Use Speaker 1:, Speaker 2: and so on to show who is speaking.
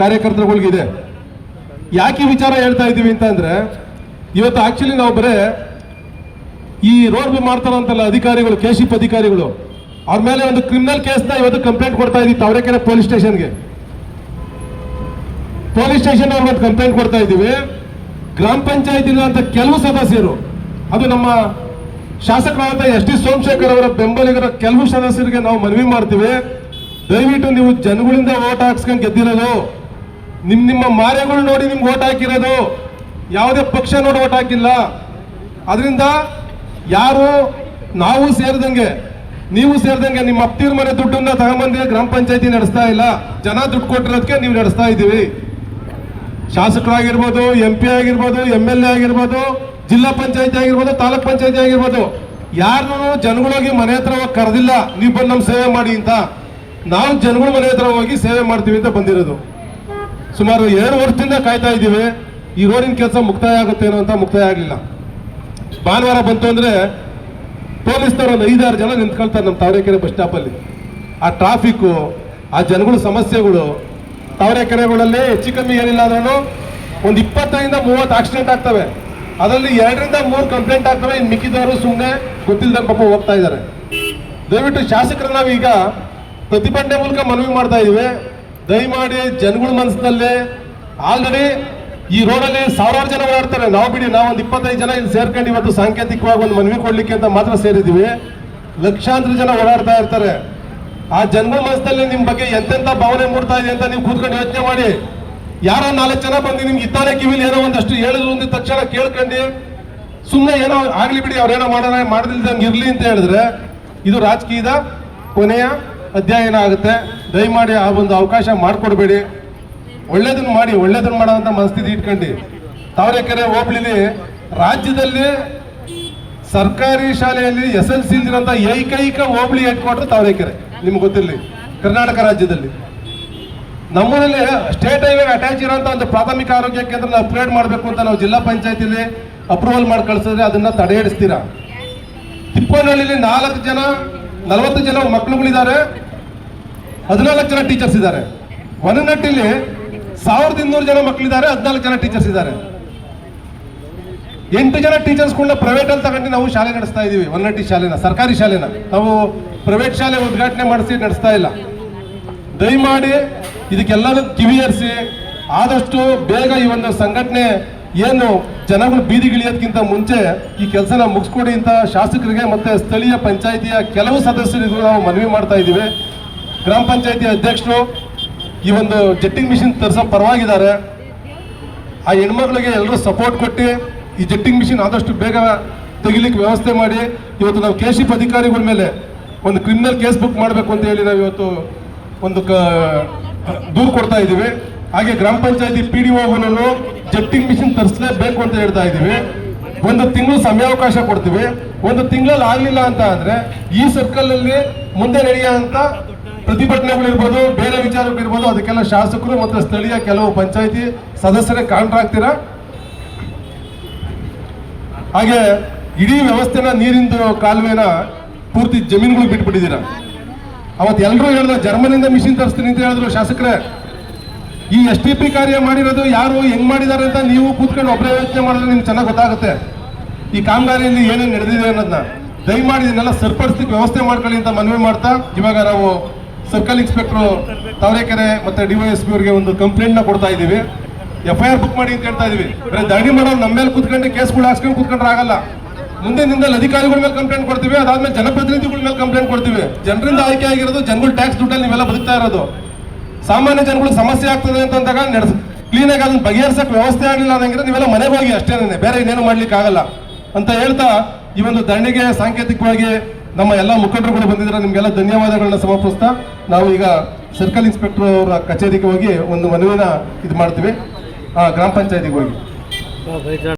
Speaker 1: ಕಾರ್ಯಕರ್ತರುಗಳಿಗಿದೆ ಯಾಕೆ ವಿಚಾರ ಹೇಳ್ತಾ ಇದ್ದೀವಿ ಅಂತಂದ್ರೆ ಇವತ್ತು ಆಕ್ಚುಲಿ ನಾವು ಬರೇ ಈ ರೋಡ್ ಮಾಡ್ತಾರಂತಲ್ಲ ಅಧಿಕಾರಿಗಳು ಕೆ ಶಿಪ್ ಅಧಿಕಾರಿಗಳು, ಅವ್ರ ಮೇಲೆ ಒಂದು ಕ್ರಿಮಿನಲ್ ಕೇಸ್ನ ಇವತ್ತು ಕಂಪ್ಲೇಂಟ್ ಕೊಡ್ತಾ ಇದ್ದೀವಿ ತಾವರೆಕೆರೆ ಪೊಲೀಸ್ ಸ್ಟೇಷನ್ಗೆ ಪೊಲೀಸ್ ಸ್ಟೇಷನ್ ಅವ್ರಿಗೆ ಒಂದು ಕಂಪ್ಲೇಂಟ್ ಕೊಡ್ತಾ ಇದ್ದೀವಿ. ಗ್ರಾಮ ಪಂಚಾಯತ್ ಅಂತ ಕೆಲವು ಸದಸ್ಯರು, ಅದು ನಮ್ಮ ಶಾಸಕರಾದ ಎಸ್ ಟಿ ಸೋಮಶೇಖರ್ ಅವರ ಬೆಂಬಲಿಗರ ಕೆಲವು ಸದಸ್ಯರಿಗೆ ನಾವು ಮನವಿ ಮಾಡ್ತೀವಿ. ದಯವಿಟ್ಟು ನೀವು ಜನಗಳಿಂದ ಓಟ್ ಹಾಕ್ಸ್ಕೊಂಡು ಗೆದ್ದಿರೋದು ನಿಮ್ ನಿಮ್ಮ ಮಾರ್ಯಗಳು ನೋಡಿ ನಿಮ್ಗೆ ಓಟ್ ಹಾಕಿರೋದು. ಯಾವುದೇ ಪಕ್ಷ ನೋಡಿ ಓಟ್ ಹಾಕಿಲ್ಲ. ಅದರಿಂದ ಯಾರು ನಾವು ಸೇರಿದಂಗೆ, ನೀವು ಸೇರಿದಂಗೆ ನಿಮ್ಮ ಅಪ್ತಿರ್ ಮನೆ ದುಡ್ಡನ್ನ ತಗೊಂಬಂದಿ ಗ್ರಾಮ ಪಂಚಾಯತಿ ನಡೆಸ್ತಾ ಇಲ್ಲ. ಜನ ದುಡ್ಡು ಕೊಟ್ಟಿರೋದಕ್ಕೆ ನೀವು ನಡೆಸ್ತಾ ಇದ್ದೀವಿ. ಶಾಸಕರಾಗಿರ್ಬೋದು ಎಂ ಪಿ ಆಗಿರ್ಬೋದು ಎಂ ಎಲ್ ಎ ಆಗಿರ್ಬೋದು, ಜಿಲ್ಲಾ ಪಂಚಾಯತಿ ಆಗಿರ್ಬೋದು, ತಾಲೂಕ್ ಪಂಚಾಯತಿ ಆಗಿರ್ಬೋದು ಯಾರನ್ನೂ ಜನಗಳೋಗಿ ಮನೆ ಹತ್ರ ಹೋಗಿ ಕರೆದಿಲ್ಲ. ನೀವು ಬಂದು ನಮ್ಮ ಸೇವೆ ಮಾಡಿ ಅಂತ. ನಾವು ಜನಗಳ ಮನೆ ಹತ್ರ ಹೋಗಿ ಸೇವೆ ಮಾಡ್ತೀವಿ ಅಂತ ಬಂದಿರೋದು. ಸುಮಾರು ಎರಡು ವರ್ಷದಿಂದ ಕಾಯ್ತಾ ಇದ್ದೀವಿ. ಈ ರೋಡಿನ ಕೆಲಸ ಮುಕ್ತಾಯ ಆಗುತ್ತೇನೋ ಅಂತ ಮುಕ್ತಾಯ ಆಗಲಿಲ್ಲ. ಭಾನುವಾರ ಬಂತು ಅಂದರೆ ಪೊಲೀಸ್ನವ್ರು ಒಂದು ಐದಾರು ಜನ ನಿಂತ್ಕೊಳ್ತಾರೆ ನಮ್ಮ ತಾವರೆಕೆರೆ ಬಸ್ ಸ್ಟಾಪಲ್ಲಿ. ಆ ಟ್ರಾಫಿಕ್ಕು, ಆ ಜನಗಳ ಸಮಸ್ಯೆಗಳು, ತಾವರೆಕೆರೆಗಳಲ್ಲಿ ಹೆಚ್ಚು ಕಮ್ಮಿ ಏನಿಲ್ಲ ಅಂದ್ರೂ ಒಂದು ಇಪ್ಪತ್ತೈದಿಂದ ಮೂವತ್ತು ಆಕ್ಸಿಡೆಂಟ್ ಆಗ್ತವೆ. ಅದರಲ್ಲಿ ಎರಡರಿಂದ ಮೂರು ಕಂಪ್ಲೇಂಟ್ ಆಗ್ತವೆ. ಇನ್ನು ಮಿಕ್ಕಿದವರು ಸುಮ್ಮನೆ ಗೊತ್ತಿಲ್ಲದ ಪಾಪ ಹೋಗ್ತಾ ಇದ್ದಾರೆ. ದಯವಿಟ್ಟು ಶಾಸಕರು ನಾವೀಗ ಪ್ರತಿಭಟನೆ ಮೂಲಕ ಮನವಿ ಮಾಡ್ತಾ ಇದೀವಿ ದಯಮಾಡಿ ಜನಗಳ ಮನಸ್ಸಿನಲ್ಲೇ ಆಲ್ರೆಡಿ ಈ ರೋಡಲ್ಲಿ ಸಾವಿರಾರು ಜನ ಓಡಾಡ್ತಾರೆ. ನಾವು ಬಿಡಿ, ನಾವು ಒಂದು ಇಪ್ಪತ್ತೈದು ಜನ ಇಲ್ಲಿ ಸೇರ್ಕೊಂಡು ಇವತ್ತು ಸಾಂಕೇತಿಕವಾಗಿ ಒಂದು ಮನವಿ ಕೊಡ್ಲಿಕ್ಕೆ ಅಂತ ಮಾತ್ರ ಸೇರಿದ್ದೀವಿ. ಲಕ್ಷಾಂತರ ಜನ ಓಡಾಡ್ತಾ ಇರ್ತಾರೆ. ಆ ಜನಗಳ ಮನಸ್ಸಲ್ಲಿ ನಿಮ್ಮ ಬಗ್ಗೆ ಎಂತೆಂಥ ಭಾವನೆ ಮೂಡ್ತಾ ಇದೆ ಅಂತ ನೀವು ಕೂತ್ಕೊಂಡು ಯೋಚನೆ ಮಾಡಿ. ಯಾರೋ ನಾಲ್ಕು ಜನ ಬಂದು ನಿಮ್ಗೆ ಇತ್ತಾನೆ ಕಿವಿಲಿ ಏನೋ ಒಂದಷ್ಟು ಹೇಳಿದ್ರು ಅಂದ ತಕ್ಷಣ ಕೇಳ್ಕೊಂಡು. ಸುಮ್ಮನೆ ಏನೋ ಆಗಲಿ ಬಿಡಿ, ಅವ್ರೇನೋ ಮಾಡೋಣ, ಮಾಡದಿಲ್ದಂಗೆ ಇರ್ಲಿ ಅಂತ ಹೇಳಿದ್ರೆ ಇದು ರಾಜಕೀಯದ ಕೊನೆಯ ಅಧ್ಯಯನ ಆಗುತ್ತೆ. ದಯಮಾಡಿ ಆ ಒಂದು ಅವಕಾಶ ಮಾಡಿಕೊಡ್ಬೇಡಿ. ಒಳ್ಳೇದನ್ನು ಮಾಡಿ ಒಳ್ಳೇದನ್ನು ಮಾಡೋಂಥ ಮನಸ್ಥಿತಿ ಇಟ್ಕೊಂಡು. ತಾವರೆಕೆರೆ, ಹೋಬಳಿಲಿ ರಾಜ್ಯದಲ್ಲಿ ಸರ್ಕಾರಿ ಶಾಲೆಯಲ್ಲಿ ಎಸ್ ಎಲ್ ಸಿ ಇಲ್ದಿರೋಂಥ ಏಕೈಕ ಹೋಬಳಿ ಹೆಡ್ ಕ್ವಾರ್ಟರ್ ತಾವರೆಕೆರೆ. ನಿಮ್ಗೆ ಗೊತ್ತಿರಲಿ, ಕರ್ನಾಟಕ ರಾಜ್ಯದಲ್ಲಿ. ನಮ್ಮೂರಲ್ಲಿ ಸ್ಟೇಟ್ ಹೈವೇಗೆ ಅಟ್ಯಾಚ್ ಇರೋಂಥ ಒಂದು ಪ್ರಾಥಮಿಕ ಆರೋಗ್ಯ ಕೇಂದ್ರನ ಅಪ್ಗ್ರೇಡ್ ಮಾಡಬೇಕು ಅಂತ ನಾವು ಜಿಲ್ಲಾ ಪಂಚಾಯತಿಲಿ ಅಪ್ರೂವಲ್ ಮಾಡಿ ಕಳಿಸಿದ್ರೆ ಅದನ್ನು ತಡೆ ಹಿಡಿಸ್ತೀರಾ ತಿಪ್ಪನಹಳ್ಳಿಲಿ ನಾಲ್ಕು ಜನ ನಲವತ್ತು ಜನ ಮಕ್ಕಳುಗಳಿದ್ದಾರೆ. ಹದಿನಾಲ್ಕು ಜನ ಟೀಚರ್ಸ್ ಇದ್ದಾರೆ. ವನನಟ್ಟಿಲಿ ಸಾವಿರದ ಇನ್ನೂರು ಜನ ಮಕ್ಕಳಿದ್ದಾರೆ, ಹದಿನಾಲ್ಕು ಜನ ಟೀಚರ್ಸ್ ಇದ್ದಾರೆ. ಎಂಟು ಜನ ಟೀಚರ್ಸ್ಗಳನ್ನ ಪ್ರೈವೇಟ್ ಅಲ್ಲಿ ತಗೊಂಡು ನಾವು ಶಾಲೆ ನಡೆಸ್ತಾ ಇದೀವಿ ಒನ್ನಟ್ಟಿ ಶಾಲೆನ, ಸರ್ಕಾರಿ ಶಾಲೆನ. ನಾವು ಪ್ರೈವೇಟ್ ಶಾಲೆ ಉದ್ಘಾಟನೆ ಮಾಡಿಸಿ ನಡೆಸ್ತಾ ಇಲ್ಲ. ದಯಮಾಡಿ ಇದಕ್ಕೆಲ್ಲನೂ ಕಿವಿಯರಿಸಿ, ಆದಷ್ಟು ಬೇಗ ಈ ಒಂದು ಸಂಘಟನೆ ಏನು ಜನಗಳು ಬೀದಿಗಿಳಿಯೋದಕ್ಕಿಂತ ಮುಂಚೆ ಈ ಕೆಲಸನ ಮುಗಿಸ್ಕೊಡಿ ಅಂತ ಶಾಸಕರಿಗೆ ಮತ್ತು ಸ್ಥಳೀಯ ಪಂಚಾಯಿತಿಯ ಕೆಲವು ಸದಸ್ಯರಿಗೂ ನಾವು ಮನವಿ ಮಾಡ್ತಾ ಇದ್ದೀವಿ. ಗ್ರಾಮ ಪಂಚಾಯಿತಿ ಅಧ್ಯಕ್ಷರು ಈ ಒಂದು ಜೆಟ್ಟಿಂಗ್ ಮಿಷಿನ್ ತರಿಸೋ ಪರವಾಗಿದ್ದಾರೆ. ಆ ಹೆಣ್ಮಕ್ಳಿಗೆ ಎಲ್ಲರೂ ಸಪೋರ್ಟ್ ಕೊಟ್ಟು ಈ ಜೆಟ್ಟಿಂಗ್ ಮಿಷಿನ್ ಆದಷ್ಟು ಬೇಗ ತೆಗಿಲಿಕ್ಕೆ ವ್ಯವಸ್ಥೆ ಮಾಡಿ. ಇವತ್ತು ನಾವು ಕೆಶಿಪ್ ಅಧಿಕಾರಿಗಳ ಮೇಲೆ ಒಂದು ಕ್ರಿಮಿನಲ್ ಕೇಸ್ ಬುಕ್ ಮಾಡಬೇಕು ಅಂತ ಹೇಳಿ ನಾವು ಇವತ್ತು ಒಂದು ಕ ದೂರು ಕೊಡ್ತಾ ಇದ್ದೀವಿ. ಹಾಗೆ ಗ್ರಾಮ ಪಂಚಾಯತಿ ಪಿ ಡಿ ಓಗಳನ್ನು ಜೆಟ್ಟಿಂಗ್ ಮಿಷಿನ್ ತರಿಸಲೇಬೇಕು ಅಂತ ಹೇಳ್ತಾ ಇದ್ದೀವಿ. ಒಂದು ತಿಂಗಳು ಸಮಯಾವಕಾಶ ಕೊಡ್ತೀವಿ. ಒಂದು ತಿಂಗಳಲ್ಲಿ ಆಗಲಿಲ್ಲ ಅಂತ ಆದರೆ ಈ ಸರ್ಕಲ್ ಅಲ್ಲಿ ಮುಂದೆ ನಡೆಯುವಂತ ಪ್ರತಿಭಟನೆಗಳಿರ್ಬೋದು ಬೇರೆ ವಿಚಾರಗಳಿರ್ಬೋದು ಅದಕ್ಕೆಲ್ಲ ಶಾಸಕರು ಮತ್ತು ಸ್ಥಳೀಯ ಕೆಲವು ಪಂಚಾಯತಿ ಸದಸ್ಯರೇ ಕಾಣ್ರಾಗ್ತೀರಾ ಹಾಗೆ ಇಡೀ ವ್ಯವಸ್ಥೆನ ನೀರಿಂದು ಕಾಲುವೆನ ಪೂರ್ತಿ ಜಮೀನುಗಳು ಬಿಟ್ಬಿಟ್ಟಿದ್ದೀರಾ? ಅವತ್ತು ಎಲ್ಲರೂ ಹೇಳಿದ್ರು ಜರ್ಮನಿಂದ ಮಿಷಿನ್ ತರಿಸ್ತೀನಿ ಅಂತ ಹೇಳಿದ್ರು ಶಾಸಕರೇ. ಈ ಎಸ್ ಟಿ ಪಿ ಕಾರ್ಯ ಮಾಡಿರೋದು ಯಾರು, ಹೆಂಗ್ ಮಾಡಿದ್ದಾರೆ ಅಂತ ನೀವು ಕೂತ್ಕೊಂಡು ಒಬ್ಬರೇ ಯೋಚನೆ ಮಾಡಿದ್ರೆ ನಿಮ್ಗೆ ಚೆನ್ನಾಗಿ ಗೊತ್ತಾಗುತ್ತೆ. ಈ ಕಾಮಗಾರಿಯಲ್ಲಿ ಏನೇನು ನಡೆದಿದೆ ಅನ್ನೋದನ್ನ ದಯಮಾಡಿ ಇದನ್ನೆಲ್ಲ ಸರಿಪಡಿಸ್ಲಿಕ್ಕೆ ವ್ಯವಸ್ಥೆ ಮಾಡ್ಕೊಳ್ಳಿ ಅಂತ ಮನವಿ ಮಾಡ್ತಾ, ಇವಾಗ ನಾವು ಸರ್ಕಲ್ ಇನ್ಸ್ಪೆಕ್ಟರ್ ತಾವರೆಕೆರೆ ಮತ್ತೆ ಡಿವೈಎಸ್ಪಿ ಅವರಿಗೆ ಒಂದು ಕಂಪ್ಲೇಂಟ್ನ ಕೊಡ್ತಾ ಇದ್ದೀವಿ. ಎಫ್ ಐ ಆರ್ ಬುಕ್ ಮಾಡಿ ಅಂತ ಹೇಳ್ತಾ ಇದೀವಿ ಬರೀ ದಾಳಿ ಮಾಡೋರು ನಮ್ಮ ಮೇಲೆ ಕೂತ್ಕೊಂಡು ಕೇಸ್ಗಳು ಹಾಕ್ಸ್ಕೊಂಡು ಕೂತ್ಕೊಂಡ್ರೆ ಆಗಲ್ಲ. ಮುಂದೆ ನಿಂದಲ್ಲಿ ಅಧಿಕಾರಿಗಳ ಮೇಲೆ ಕಂಪ್ಲೇಂಟ್ ಕೊಡ್ತೀವಿ, ಅದಾದ್ಮೇಲೆ ಜನಪ್ರತಿನಿಧಿಗಳ ಮೇಲೆ ಕಂಪ್ಲೇಂಟ್ ಕೊಡ್ತೀವಿ. ಜನರಿಂದ ಆಯ್ಕೆ ಆಗಿರೋದು, ಜನಗಳ ಟ್ಯಾಕ್ಸ್ ದುಡ್ಡಲ್ಲಿ ನೀವೆಲ್ಲ ಬದುಕ್ತಾ ಇರೋದು. ಸಾಮಾನ್ಯ ಜನಗಳಿಗೆ ಸಮಸ್ಯೆ ಆಗ್ತದೆ ಅಂತ ಅಂದಾಗ ನಡೆಸ್ ಕ್ಲೀನಾಗಿ ಅದನ್ನ ಬಗೆಹರಿಸಕ್ಕೆ ವ್ಯವಸ್ಥೆ ಆಗಲಿಲ್ಲ ಅಂದ್ರೆ ನೀವೆಲ್ಲ ಮನೆಗೆ ಹೋಗಿ ಅಷ್ಟೇನೆ ಬೇರೆ ಇನ್ನೇನು ಮಾಡ್ಲಿಕ್ಕೆ ಆಗಲ್ಲ ಅಂತ ಹೇಳ್ತಾ ಈ ಒಂದು ಧರಣಿಗೆ ಸಾಂಕೇತಿಕವಾಗಿ ನಮ್ಮ ಎಲ್ಲ ಮುಖಂಡರುಗಳು ಬಂದಿದ್ರೆ ನಿಮ್ಗೆಲ್ಲ ಧನ್ಯವಾದಗಳನ್ನ ಸಮರ್ಪಿಸ್ತಾ ನಾವು ಈಗ ಸರ್ಕಲ್ ಇನ್ಸ್ಪೆಕ್ಟರ್ ಅವರ ಕಚೇರಿಗೆ ಹೋಗಿ ಒಂದು ಮನವಿನ ಇದು ಮಾಡ್ತೀವಿ. ಗ್ರಾಮ ಪಂಚಾಯತಿಗೆ ಹೋಗಿ.